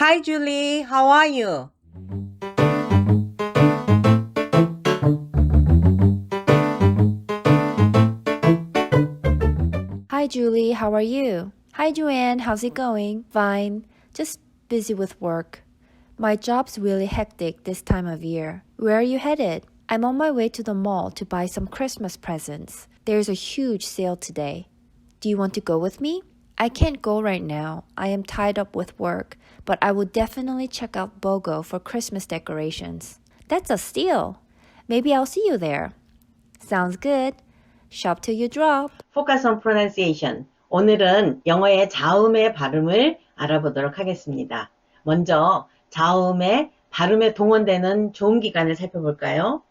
Hi, Julie. How are you? Hi, Julie. How are you? Hi, Joanne. How's it going? Fine. Just busy with work. My job's really hectic this time of year. Where are you headed? I'm on my way to the mall to buy some Christmas presents. There's a huge sale today. Do you want to go with me? I can't go right now. I am tied up with work, but I will definitely check out BOGO for Christmas decorations. That's a steal. Maybe I'll see you there. Sounds good. Shop till you drop. Focus on pronunciation. 오늘은 영어의 자음의 발음을 알아보도록 하겠습니다. 먼저 자음의 발음에 동원되는 좋은 기관을 살펴볼까요?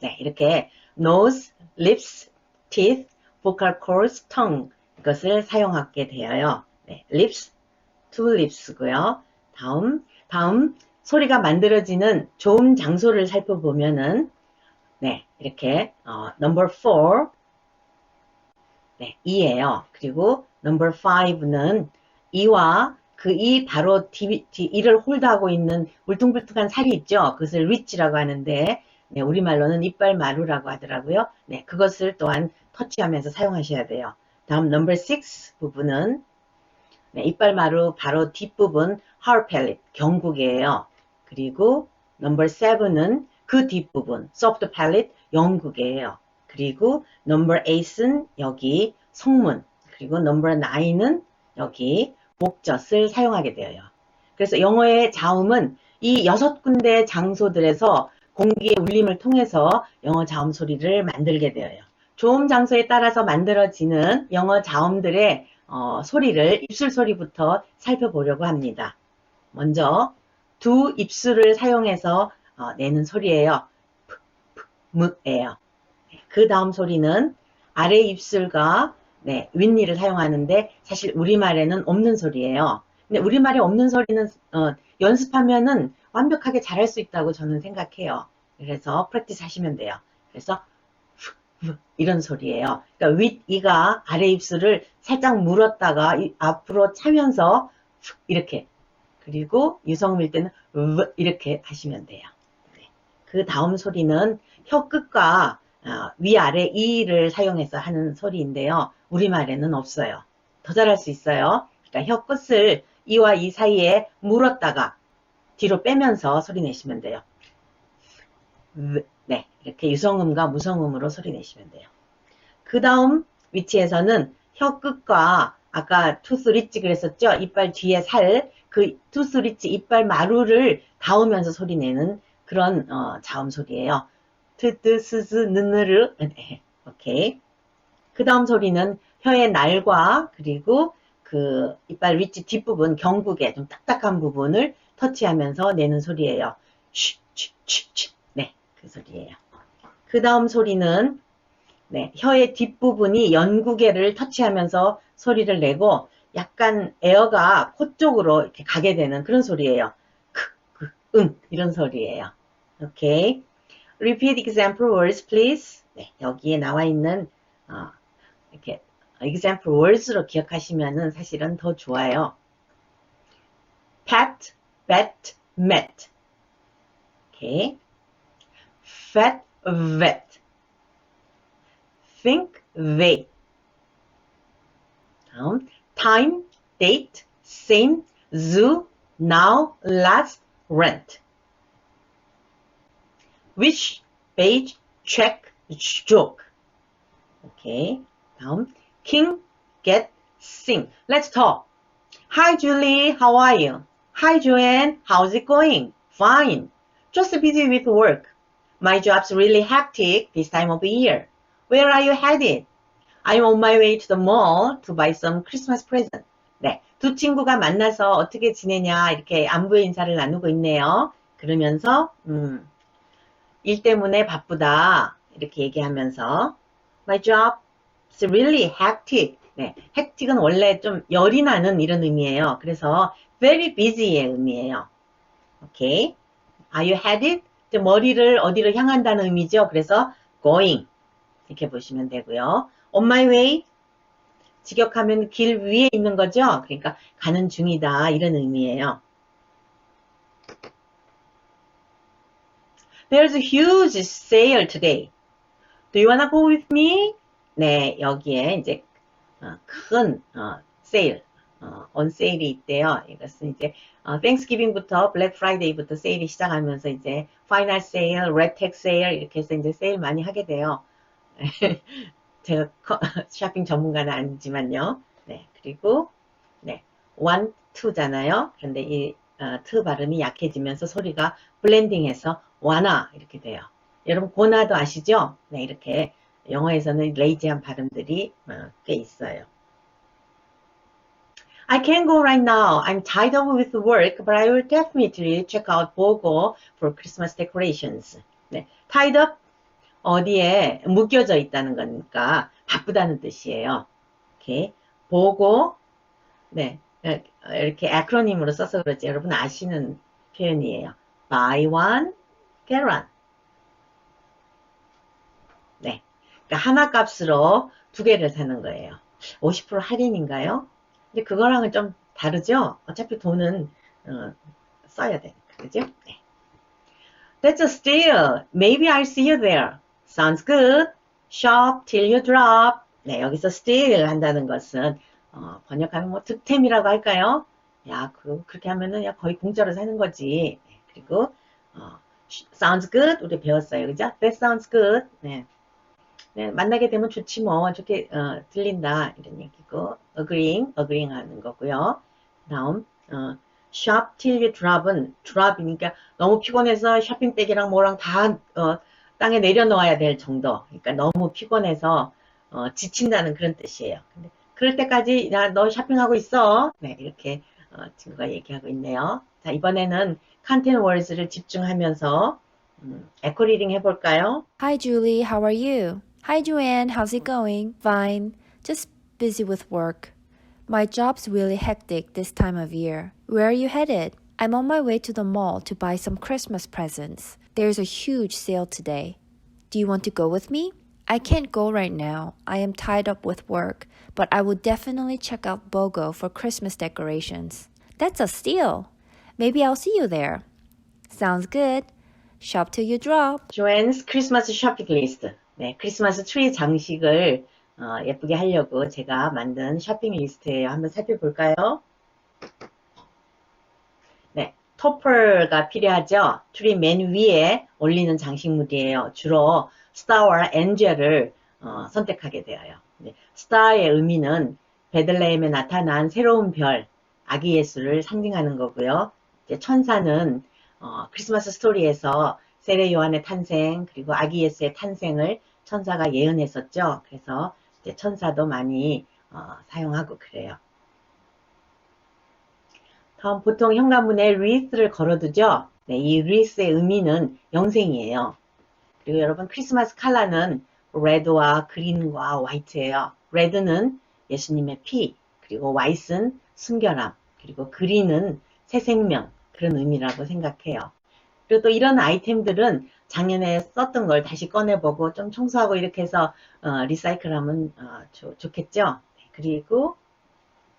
네, 이렇게 nose, lips, teeth, vocal cords, tongue 이 것을 사용하게 되어요. 네, lips, two lips고요. 다음, 다음 소리가 만들어지는 좋은 장소를 살펴보면은 네, 이렇게 어, number four 네, 2예요. 그리고 number 5는 이와 그 이 바로 뒤, 뒤, 이를 홀드하고 있는 울퉁불퉁한 살이 있죠. 그것을 리치라고 하는데 네, 우리말로는 이빨 마루라고 하더라고요. 네, 그것을 또한 터치하면서 사용하셔야 돼요. 다음 number 6 부분은 네, 이빨 마루 바로 뒷부분 hard palate 경국이에요. 그리고 number 7은 그 뒷부분 soft palate 영국이에요. 그리고 number 8은 여기 성문, 그리고 number 9은 여기 목젖을 사용하게 되어요. 그래서 영어의 자음은 이 여섯 군데 장소들에서 공기의 울림을 통해서 영어 자음 소리를 만들게 되어요. 좋은 장소에 따라서 만들어지는 영어 자음들의 어, 소리를 입술 소리부터 살펴보려고 합니다. 먼저 두 입술을 사용해서 어, 내는 소리예요. 푹, 푹, 묵예요. 그 다음 소리는 아래 입술과 네, 윗니를 사용하는데 사실 우리말에는 없는 소리예요. 근데 우리말에 없는 소리는 어, 연습하면은 완벽하게 잘할 수 있다고 저는 생각해요. 그래서 프랙티스 하시면 돼요. 그래서 이런 소리예요. 그러니까 윗이가 아래 입술을 살짝 물었다가 이, 앞으로 차면서 후, 이렇게 그리고 유성음일 때는 으, 이렇게 하시면 돼요. 네. 그 다음 소리는 혀 끝과 어, 위아래 이를 사용해서 하는 소리인데요. 우리말에는 없어요. 더 잘할 수 있어요. 그러니까 혀 끝을 이와 이 사이에 물었다가 뒤로 빼면서 소리 내시면 돼요. 네, 이렇게 유성음과 무성음으로 소리 내시면 돼요. 그 다음 위치에서는 혀 끝과 아까 투스리치 그랬었죠? 이빨 뒤에 살, 그 투스리치 이빨 마루를 닿으면서 소리 내는 그런 어, 자음 소리예요. 트뜨 스스 느느르 네, 오케이. 그 다음 소리는 혀의 날과 그리고 그 이빨 위치 뒷부분 경국의 좀 딱딱한 부분을 터치하면서 내는 소리예요. 네, 그 소리예요. 그 다음 소리는 네, 혀의 뒷부분이 연구개를 터치하면서 소리를 내고 약간 에어가 코 쪽으로 이렇게 가게 되는 그런 소리예요. 크, 크, 응 이런 소리예요. 오케이. Repeat example words, please. 네, 여기에 나와 있는 어, 이렇게 example words로 기억하시면은 사실은 더 좋아요. pat, bet, met. Okay. fat, vet. Think they. Time, date, same, zoo, now, last, rent. Which page, check, joke. Okay, down. King, get, sing. Let's talk. Hi Julie, how are you? Hi Joanne, how's it going? Fine. Just busy with work. My job's really hectic this time of year. Where are you headed? I'm on my way to the mall to buy some Christmas present. 네. 두 친구가 만나서 어떻게 지내냐 이렇게 안부의 인사를 나누고 있네요. 그러면서 음, 일 때문에 바쁘다 이렇게 얘기하면서 My job's really hectic. 네, hectic은 원래 좀 열이 나는 이런 의미예요. 그래서 very busy의 의미예요. 오케이. Are you headed? 머리를 어디로 향한다는 의미죠. 그래서 going 이렇게 보시면 되고요. On my way 직역하면 길 위에 있는 거죠. 그러니까 가는 중이다 이런 의미예요. There's a huge sale today. Do you wanna go with me? 네, 여기에 이제 어, 큰 어, 세일, 어, on 세일이 있대요. 이것은 이제 어, Thanksgiving부터 Black Friday부터 세일이 시작하면서 이제 파이널 세일, 레텍 세일 이렇게 해서 이제 세일 많이 하게 돼요. 제가 커- 쇼핑 전문가는 아니지만요. 네, 그리고 네, one, two잖아요. 그런데 이 어, t 발음이 약해지면서 소리가 블렌딩해서 wanna 이렇게 돼요. 여러분 고나도 아시죠? 네, 이렇게 영어에서는 레이지한 발음들이 어, 꽤 있어요. I can't go right now. I'm tied up with work, but I will definitely check out BOGO for Christmas decorations. 네, tied up 어디에 묶여져 있다는 거니까 바쁘다는 뜻이에요. 이렇게 보고 네 이렇게 애크로님으로 써서 그렇지 여러분 아시는 표현이에요. Buy one, get one. 네, 그러니까 하나 값으로 두 개를 사는 거예요. 50% 할인인가요? 근데 그거랑은 좀 다르죠? 어차피 돈은 어, 써야 되니까, 그죠? 네. That's a steal. Maybe I'll see you there. Sounds good. Shop till you drop. 네, 여기서 steal 한다는 것은 어, 번역하면 뭐 득템이라고 할까요? 야, 그, 그렇게 하면은 야, 거의 공짜로 사는 거지. 네, 그리고 어, sounds good 우리 배웠어요, 그죠? That sounds good. 네. 네, 만나게 되면 좋지 뭐 좋게 어, 들린다 이런 얘기고 agreeing, agreeing 하는 거고요. 다음 어, shop till you drop은 drop이니까 너무 피곤해서 쇼핑백이랑 뭐랑 다 어, 땅에 내려놓아야 될 정도. 그러니까 너무 피곤해서 어, 지친다는 그런 뜻이에요. 근데 그럴 때까지 야, 너 쇼핑하고 있어. 네, 이렇게 어, 친구가 얘기하고 있네요. 자, 이번에는 컨텐츠 월즈를 집중하면서 음, 에코 리딩 해볼까요? Hi, Julie. How are you? Hi Joanne, how's it going? Fine, just busy with work. My job's really hectic this time of year. Where are you headed? I'm on my way to the mall to buy some Christmas presents. There's a huge sale today. Do you want to go with me? I can't go right now. I am tied up with work, but I will definitely check out BOGO for Christmas decorations. That's a steal. Maybe I'll see you there. Sounds good. Shop till you drop. Joanne's Christmas shopping list. 네, 크리스마스 트리 장식을 어, 예쁘게 하려고 제가 만든 쇼핑 리스트예요. 한번 살펴볼까요? 네, 토퍼가 필요하죠. 트리 맨 위에 올리는 장식물이에요. 주로 스타와 엔젤을 어, 선택하게 되어요. 네, 스타의 의미는 베들레헴에 나타난 새로운 별, 아기 예수를 상징하는 거고요. 천사는 어, 크리스마스 스토리에서 세례 요한의 탄생 그리고 아기 예수의 탄생을 천사가 예언했었죠. 그래서 이제 천사도 많이 어, 사용하고 그래요. 다음 보통 현관문에 리스를 걸어두죠. 네, 이 리스의 의미는 영생이에요. 그리고 여러분 크리스마스 컬러는 레드와 그린과 화이트예요. 레드는 예수님의 피, 그리고 화이트는 순결함, 그리고 그린은 새 생명 그런 의미라고 생각해요. 그리고 또 이런 아이템들은 작년에 썼던 걸 다시 꺼내보고 좀 청소하고 이렇게 해서 어, 리사이클하면 어, 좋- 좋겠죠. 네, 그리고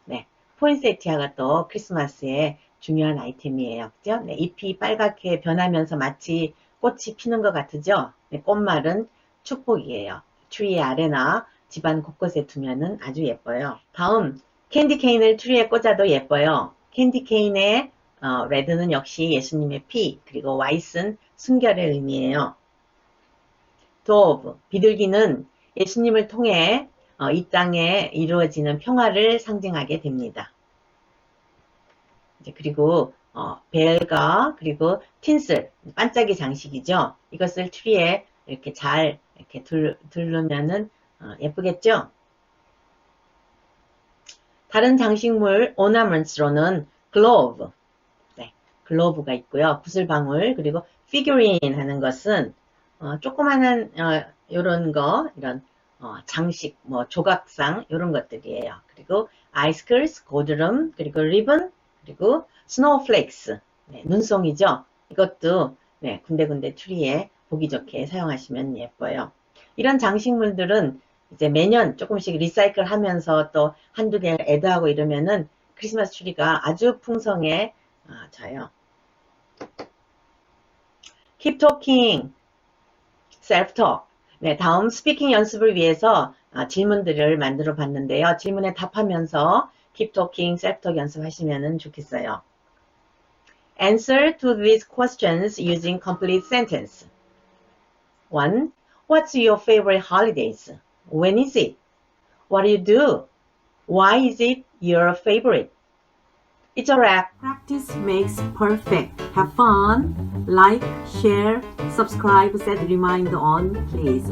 네, 포인세티아가 또 크리스마스의 중요한 아이템이에요. 그죠? 네, 잎이 빨갛게 변하면서 마치 꽃이 피는 것 같으죠? 네, 꽃말은 축복이에요. 트리 아래나 집안 곳곳에 두면은 아주 예뻐요. 다음 캔디 케인을 트리에 꽂아도 예뻐요. 캔디 케인의 어, 레드는 역시 예수님의 피, 그리고 와이스는 순결의 의미예요. 도브, 비둘기는 예수님을 통해 어, 이 땅에 이루어지는 평화를 상징하게 됩니다. 그리고 어, 벨과 그리고 틴슬, 반짝이 장식이죠. 이것을 트리에 이렇게 잘 이렇게 둘, 두르면은 어, 예쁘겠죠? 다른 장식물 glove, 네, 글로브가 있고요. 구슬방울 그리고 figurine 하는 것은 어, 조그마한 어, 이런 거 이런 어, 장식 뭐 조각상 이런 것들이에요. 그리고 icicles 고드름 그리고 리본 그리고 snowflakes 네, 눈송이죠. 이것도 네, 군데군데 트리에 보기 좋게 사용하시면 예뻐요. 이런 장식물들은 이제 매년 조금씩 리사이클 하면서 또 한두 개 애드하고 이러면은 크리스마스 트리가 아주 풍성해져요. Keep talking. self-talk. 네, 다음 스피킹 연습을 위해서 아, 질문들을 만들어 봤는데요. 질문에 답하면서 keep talking, self-talk 연습하시면 좋겠어요. Answer to these questions using complete sentence. 1. What's your favorite holidays? When is it? What do you do? Why is it your favorite? It's a wrap. Practice makes perfect. Have fun. Like, share, subscribe, set reminder on, please.